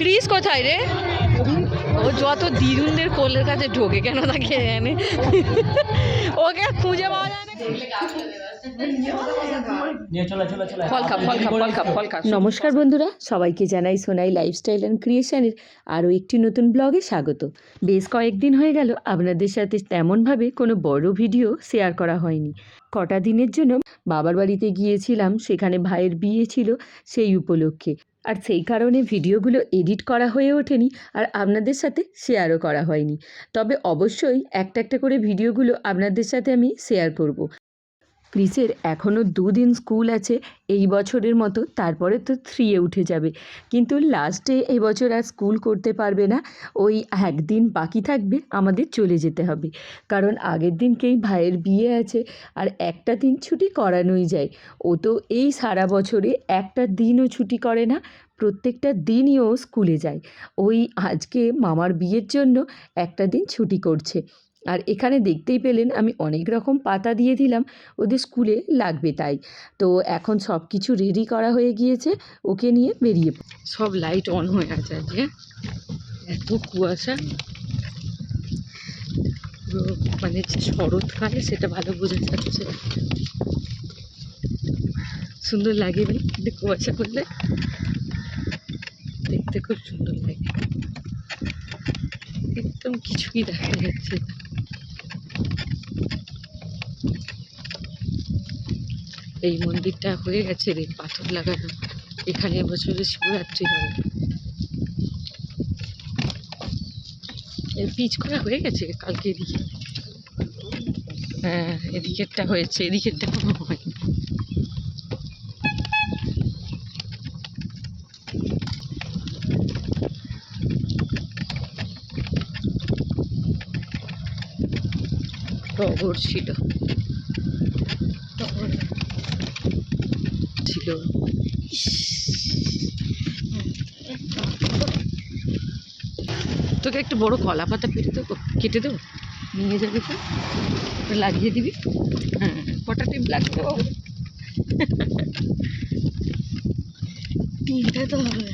Chris কোথায় রে? ও যত দিদুনদের কোলের কাছে ঢোকে কেন তাকে জানে ওকে খুঁজে পাওয়া যায় না। নমস্কার বন্ধুরা সবাইকে জানাই সোনাই লাইফস্টাইল অ্যান্ড ক্রিয়েশনের আরও একটি নতুন ব্লগে স্বাগত। বেশ কয়েকদিন হয়ে গেল আপনাদের সাথে তেমনভাবে কোনো বড় ভিডিও শেয়ার করা হয়নি। কটা দিনের জন্য বাবার বাড়িতে গিয়েছিলাম সেখানে ভাইয়ের বিয়ে ছিল সেই উপলক্ষে। আর সেই কারণে ভিডিওগুলো এডিট করা হয়ে ওঠেনি আর আপনাদের সাথে শেয়ারও করা হয়নি তবে অবশ্যই একটা একটা করে ভিডিওগুলো আপনাদের সাথে আমি শেয়ার করব। ক্রিসের এখনও দুদিন স্কুল আছে, এই বছরের মতো তারপরে তো থ্রিয়ে উঠে যাবে। কিন্তু লাস্টে এই বছর আর স্কুল করতে পারবে না, ওই একদিন বাকি থাকবে, আমাদের চলে যেতে হবে। কারণ আগের দিনকেই ভাইয়ের বিয়ে আছে, আর একটা দিন ছুটি করানোই যায়। ও তো এই সারা বছরে একটা দিনও ছুটি করে না, প্রত্যেকটা দিনই ও স্কুলে যায়। ওই আজকে মামার বিয়ের জন্য একটা দিন ছুটি করছে। আর এখানে দেখতেই পেলেন আমি অনেক রকম পাতা দিয়ে দিলাম, ওদের স্কুলে লাগবে তাই। তো এখন সব কিছু রেডি করা হয়ে গিয়েছে, ওকে নিয়ে বেরিয়ে সব লাইট অন হয়ে আছে আজকে। এত কুয়াশা। মানে যে শরৎকালে সেটা ভালো বোঝা যাচ্ছে। সুন্দর লাগে কিন্তু কুয়াশা করলে। দেখতে খুব সুন্দর লাগে। একদম কিছুই দেখা যাচ্ছে না। এই মন্দিরটা হয়ে গেছে রে, পাথর লাগানো। এখানে এবছরে শিবরাত্রি হবে। পিচ করা হয়ে গেছে কালকে এদিকে। হ্যাঁ এদিকেরটা হয়েছে এদিকেরটা কোনো হয়নি। টগর ছিল। ছিল। তোকে একটু বড় কলা পাতা পেটে দেবো? কেটে দেবো? নিয়ে যাবে তো? লাগিয়ে দিবি? হ্যাঁ কটা টিপ লাগবে? বাবু তিনটে তো হবে।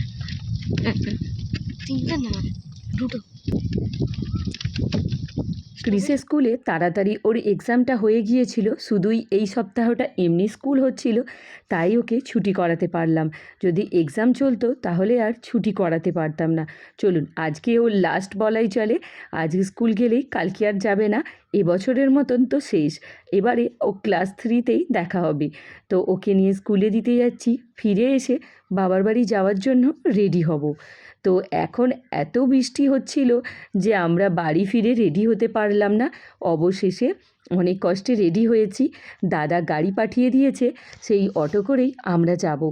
তিনটে না দুটো। ক্রিসের স্কুলে তাড়াতাড়ি ওর এক্সামটা হয়ে গিয়েছিল, শুধুই এই সপ্তাহটা এমনি স্কুল হচ্ছিল, তাই ওকে ছুটি করাতে পারলাম। যদি এক্সাম চলতো তাহলে আর ছুটি করাতে পারতাম না। চলুন, আজকে ওর লাস্ট বলাই চলে আজকে স্কুল গেলেই কালকে আর যাবে না এবছরের মতন তো শেষ। এবারে ও ক্লাস থ্রিতেই দেখা হবে। তো ওকে নিয়ে স্কুলে দিতে যাচ্ছি, ফিরে এসে বাবার বাড়ি যাওয়ার জন্য রেডি হব। তো এখন এত বৃষ্টি হচ্ছিল যে আমরা বাড়ি ফিরে রেডি হতে পারলাম না। অবশেষে অনেক কষ্টে রেডি হয়েছি। দাদা গাড়ি পাঠিয়ে দিয়েছে, সেই অটো করেই আমরা যাব।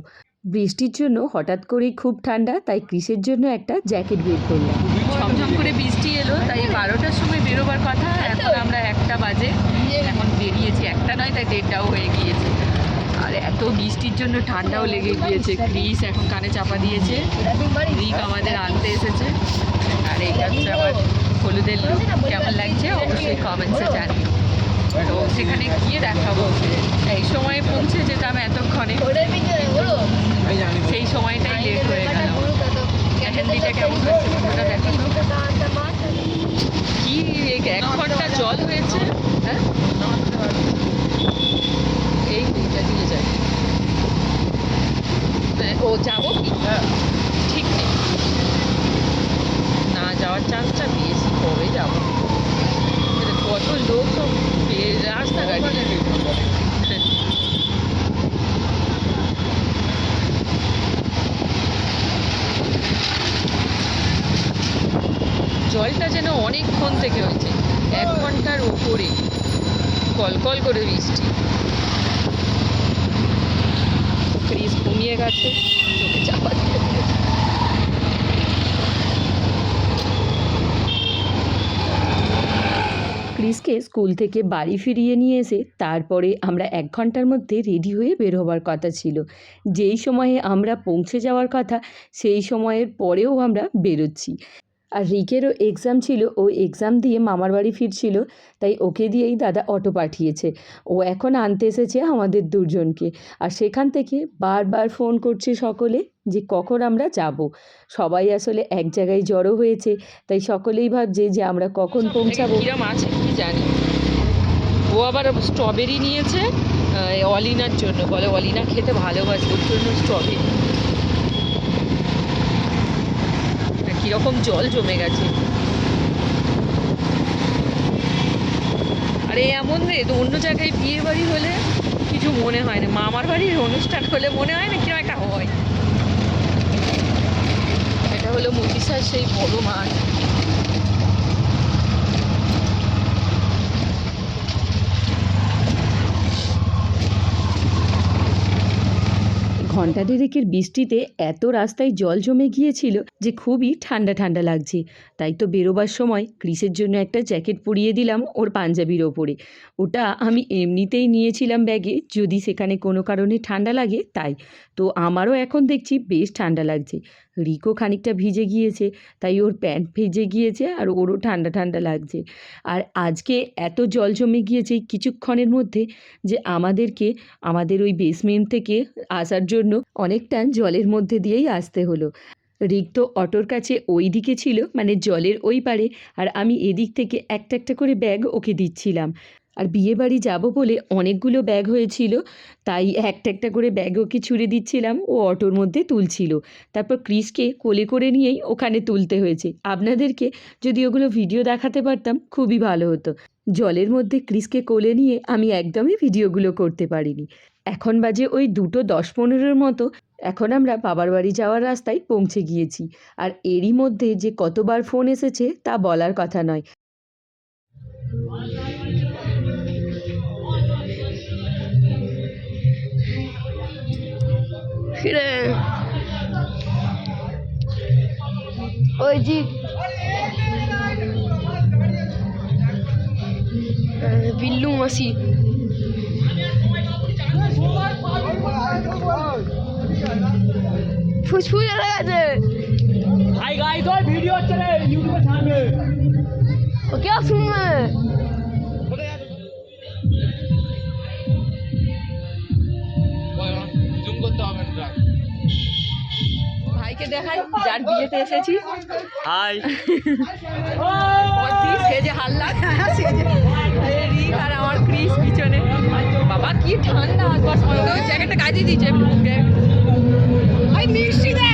বৃষ্টির জন্য হঠাৎ করেই খুব ঠান্ডা, তাই কৃষের জন্য একটা জ্যাকেট বের করলাম। ঝমঝম করে বৃষ্টি এলো, তাই বারোটার সময় বেরোবার কথা। এখন আমরা একটা বাজে। এখন বেরিয়েছি, একটা নয়, তাই দেড়টাও হয়ে গিয়েছে। আর এত বৃষ্টির জন্য ঠান্ডাও লেগে গিয়েছে। ক্রিস এখন কানে চাপা দিয়েছে। রিক আমাদের আনতে এসেছে। আর এই হচ্ছে আমার হলুদের লুক কেমন লাগছে? অবশ্যই কমেন্টসে জানিও। তো সেখানে গিয়ে দেখাবো। এই সময়ে পৌঁছে যেতাম এতক্ষণে। সেই সময়টাই লেট হয়ে গেল। কেমন হয়েছে ওটা কি এক ঘণ্টা জল হয়েছে? হ্যাঁ? এই দিকটা দিয়ে যাই। হ্যাঁ, ও যাব কি? ঠিক নেই না যাওয়ার চান্সটা পেয়েছি কবে যাব এটা কত লোক সব বে- রাস্তাঘাটে হ্যাঁ। জলটা যেন অনেকক্ষণ থেকে হয়েছে এক ঘণ্টার ওপরে কলকল করে বৃষ্টি ফ্রিজ গেছে। ক্রিসকে স্কুল থেকে বাড়ি ফিরিয়ে নিয়ে এসে তারপরে আমরা এক ঘণ্টার মধ্যে রেডি হয়ে বের হবার কথা ছিল যেই সময়ে আমরা পৌঁছে যাওয়ার কথা, সেই সময়ের পরেও আমরা বেরোচ্ছি আর রিকেরও এক্সাম ছিল ও এক্সাম দিয়ে মামার বাড়ি ফিরছিল তাই ওকে দিয়েই দাদা অটো পাঠিয়েছে। ও এখন আনতে এসেছে আমাদের দুজনকে। আর সেখান থেকে বারবার ফোন করছে সকলে যে কখন আমরা যাব। সবাই আসলে এক জায়গায় জড়ো হয়েছে তাই সকলেই ভাবছে যে আমরা কখন পৌঁছাবো। কিরম আছে কি জানি ও আবার স্ট্রবেরি নিয়েছে অলিনার জন্য। বলে অলিনা খেতে ভালোবাসে ওর জন্য স্ট্রবেরি কীরকম জল জমে গেছে। আরে এমন রে, তো অন্য জায়গায় বিয়ে বাড়ি হলে কিছু মনে হয় না। মামার বাড়ির অনুষ্ঠান হলে মনে হয় না কীরকম একটা হয়। এটা হলো মতিসার সেই বড় মাঠ। ঘণ্টা দেড়েকের বৃষ্টিতে এত রাস্তায় জল জমে গিয়েছিল যে খুবই ঠান্ডা ঠান্ডা লাগছে। তাই তো বেরোবার সময় ক্রিসের জন্য একটা জ্যাকেট পরিয়ে দিলাম ওর পাঞ্জাবির ওপরে। ওটা আমি এমনিতেই নিয়েছিলাম ব্যাগে, যদি সেখানে কোনো কারণে ঠান্ডা লাগে, তাই। তো আমারও এখন দেখছি বেশ ঠান্ডা লাগছে। রিকো খানিকটা ভিজে গিয়েছে, তাই ওর প্যান্ট ভিজে গিয়েছে আর ওরও ঠান্ডা ঠান্ডা লাগছে। আর আজকে এত জল জমে গিয়েছে কিছুক্ষণের মধ্যে যে আমাদেরকে, আমাদের ওই বেসমেন্ট থেকে আসার জন্য অনেকটা জলের মধ্যে দিয়েই আসতে হলো। রিক তো অটোর কাছে ওই দিকে ছিল মানে জলের ওই পারে আর আমি এদিক থেকে একটা একটা করে ব্যাগ ওকে দিচ্ছিলাম। আর বিয়ে বাড়ি যাব বলে অনেকগুলো ব্যাগ হয়েছিল, তাই একটা একটা করে ব্যাগ ওকে ছুঁড়ে দিচ্ছিলাম, ও অটোর মধ্যে তুলছিল। তারপর ক্রিসকে কোলে করে নিয়েই ওখানে তুলতে হয়েছে। আপনাদেরকে যদি ওগুলো ভিডিও দেখাতে পারতাম, খুবই ভালো হতো। জলের মধ্যে ক্রিসকে কোলে নিয়ে আমি একদমই ভিডিওগুলো করতে পারিনি। এখন বাজে ওই দুটো দশ পনেরোর মতো, এখন আমরা বাবার বাড়ি যাওয়ার রাস্তায় পৌঁছে গিয়েছি। আর এরই মধ্যে যে কতবার ফোন এসেছে তা বলার কথা নয়। ফিরে। ওই যে বিল্লু মাসি। ফুসফুস হয়ে গেছে। ভাই গাই তো ভিডিও চলে ইউটিউবে ছাড়বে ওকে শুনবে? ভাইকে দেখাই যার বিয়েতে এসেছি। हाय সে সেজে হাল্লা আর আমার ক্রিস পিছনে। বাবা কি ঠান্ডা আসবার সময় কাজে জ্যাকেটটা কাজে দিয়েছে মিষ্টি দেখ।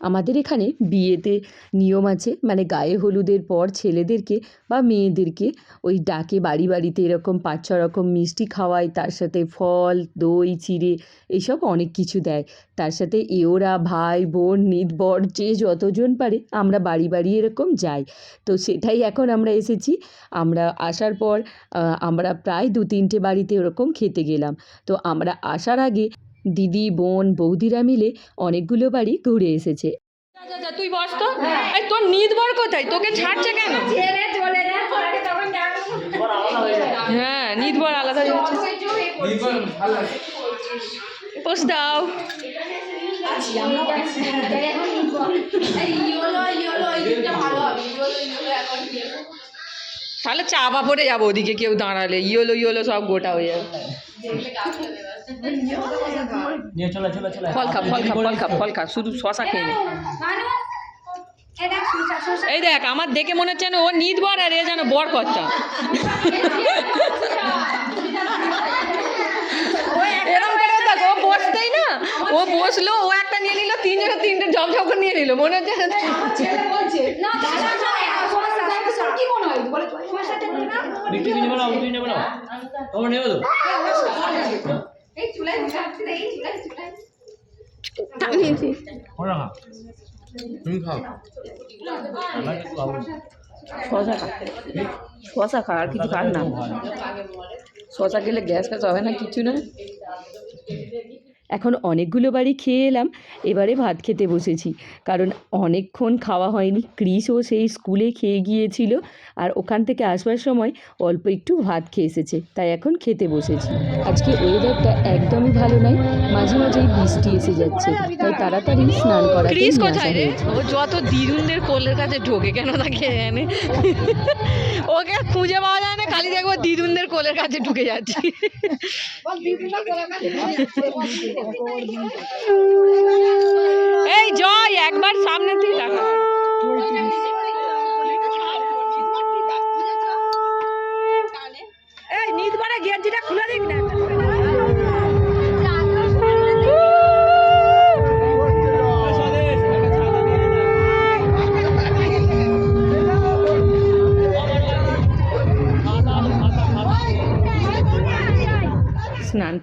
আমাদের এখানে বিয়েতে নিয়ম আছে মানে গায়ে হলুদের পর ছেলেদেরকে বা মেয়েদেরকে ওই ডাকে বাড়ি বাড়িতে এরকম পাঁচ ছ রকম মিষ্টি খাওয়ায়, তার সাথে ফল, দই, চিড়ে এইসব অনেক কিছু দেয়। তার সাথে এওরা ভাই, বোন নিদবর যে যতজন পারে আমরা বাড়ি বাড়ি এরকম যাই। তো সেটাই এখন আমরা এসেছি। আমরা আসার পর আমরা প্রায় দু তিনটে বাড়িতে ওরকম খেতে গেলাম। তো আমরা আসার আগে দিদি, বোন, বৌদিরা মিলে অনেকগুলো বাড়ি ঘুরে এসেছে। তুই বস তো। তোর নিদ বর কোথায়? তোকে ছাড়ছে কেন? হ্যাঁ নিদ বর আলাদা হচ্ছে দাও। তাহলে চাপা পড়ে যাব ওদিকে, কেউ দাঁড়ালে। ইয়েলো ইয়েলো সব গোটা হয়ে যাবে। নিয়ে চলো চলো চলো ফল খা ফল খা ফল খা ফল খা শুধু শশা খেয়ে নে এই দেখ, আমার দেখে মনে হচ্ছে ও নিদ বর আর এ যেন বর কর্তা এরকম করে দেখ, ও না, ও বসল, ও একটা নিয়ে নিল, তিনজনে তিনটে ঝমঝম করে নিয়ে নিল, মনে হচ্ছে বিক্রি কিনে বলো আমি কিনে বলো তোমরা নেবে তো? ওরা তুমি খাও আমরা কিছু খাব না। শশা খা। আর কিছু খাস না। শশা খেলে গ্যাস ফ্যাস হবে না কিছু না। এখন অনেকগুলো বাড়ি খেয়ে এলাম এবারে ভাত খেতে বসেছি। কারণ অনেকক্ষণ খাওয়া হয়নি ক্রিসও সেই স্কুলে খেয়ে গিয়েছিল আর ওখান থেকে আসবার সময় অল্প একটু ভাত খেয়ে এসেছে তাই এখন খেতে বসেছি। আজকে ওয়েদারটা একদমই ভালো নয় মাঝে মাঝেই বৃষ্টি এসে যাচ্ছে তাই তাড়াতাড়ি স্নান করা ক্রিস কোথায় রে? ও যত দিদুনদের কোলের কাছে ঢোকে কেন তা কে জানে? ওকে খুঁজে পাওয়া যায় না খালি দেখব দিদুনদের কোলের কাছে ঢুকে যাচ্ছে। এই জয় একবার সামনে থেকে দেখা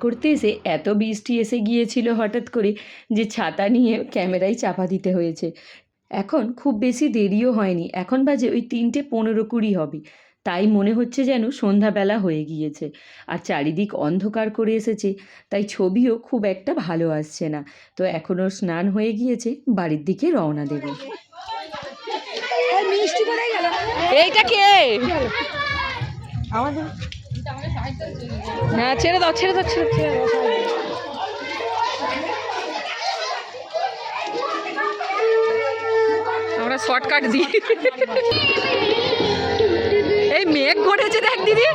করতে এসে এত বৃষ্টি এসে গিয়েছিল হঠাৎ করে যে ছাতা নিয়ে ক্যামেরায় চাপা দিতে হয়েছে। এখন খুব বেশি দেরিও হয়নি। এখন বাজে ওই তিনটে পনেরো কুড়ি হবে। তাই মনে হচ্ছে যেন সন্ধ্যাবেলা হয়ে গিয়েছে আর চারিদিক অন্ধকার করে এসেছে তাই ছবিও খুব একটা ভালো আসছে না। তো এখনও স্নান হয়ে গিয়েছে বাড়ির দিকে রওনা দেব। এইটা কে? হ্যাঁ ছেড়ে দাও ছেড়ে দাও, ছেড়ে ছেড়ে দাও। আমরা শর্টকাট দিই। এই মেঘ করেছে দেখ দিদি।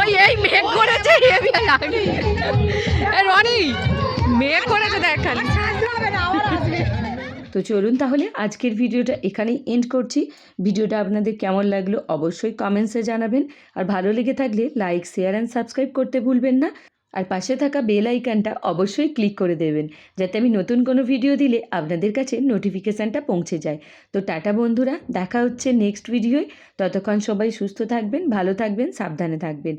ওই এই মেঘ করেছে হেবি লাগে রনি, মেঘ করেছে দেখ খালি। তো চলুন তাহলে আজকের ভিডিওটা এখানেই এন্ড করছি। ভিডিওটা আপনাদের কেমন লাগল অবশ্যই কমেন্টসে জানাবেন। আর ভালো লেগে থাকলে লাইক শেয়ার অ্যান্ড সাবস্ক্রাইব করতে ভুলবেন না। আর পাশে থাকা বেল আইকনটা অবশ্যই ক্লিক করে দেবেন, যাতে আমি নতুন কোনো ভিডিও দিলে আপনাদের কাছে নোটিফিকেশানটা পৌঁছে যায়। তো টাটা বন্ধুরা, দেখা হচ্ছে নেক্সট ভিডিওয় ততক্ষণ সবাই সুস্থ থাকবেন, ভালো থাকবেন, সাবধানে থাকবেন।